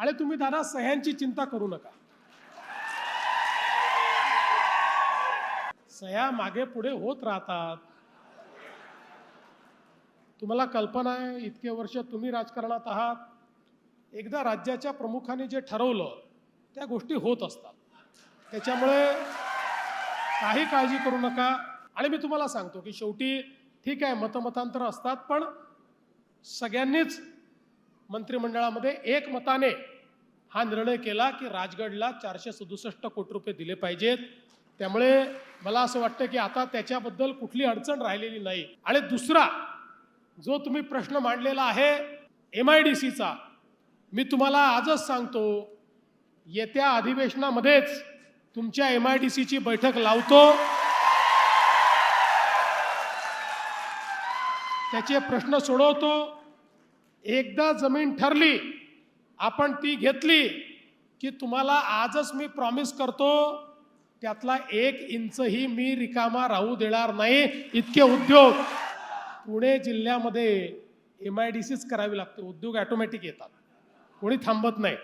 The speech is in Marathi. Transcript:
आणि तुम्ही दादा सह्यांची चिंता करू नका. सह्या मागे पुढे होत राहतात. तुम्हाला कल्पना आहे इतके वर्ष तुम्ही राजकारणात आहात. एकदा राज्याच्या प्रमुखाने जे ठरवलं त्या गोष्टी होत असतात. त्याच्यामुळे काही काळजी करू नका. आणि मी तुम्हाला सांगतो की शेवटी ठीक आहे मतमतांतर असतात पण सगळ्यांनीच मंत्रिमंडळामध्ये एकमताने हा निर्णय केला की राजगडला चारशे सदुसष्ट कोटी रुपये दिले पाहिजेत. त्यामुळे मला असं वाटतं की आता त्याच्याबद्दल कुठली अडचण राहिलेली नाही. आणि दुसरा जो तुम्ही प्रश्न मांडलेला आहे एम आय डी सीचा मी तुम्हाला आजच सांगतो येत्या अधिवेशनामध्येच तुमच्या एम आय डी सीची बैठक लावतो. त्याचे प्रश्न सोडवतो. एकदा जमीन ठरली आपण ती घेतली की तुम्हाला आजच मी प्रॉमिस करतो त्यातला एक इंचही मी रिकामा राहू देणार नाही. इतके उद्योग. पुणे जिल्ह्यामध्ये एम आय डी सीच करावी लागते. उद्योग ॲटोमॅटिक येतात. कोणी थांबत नाही.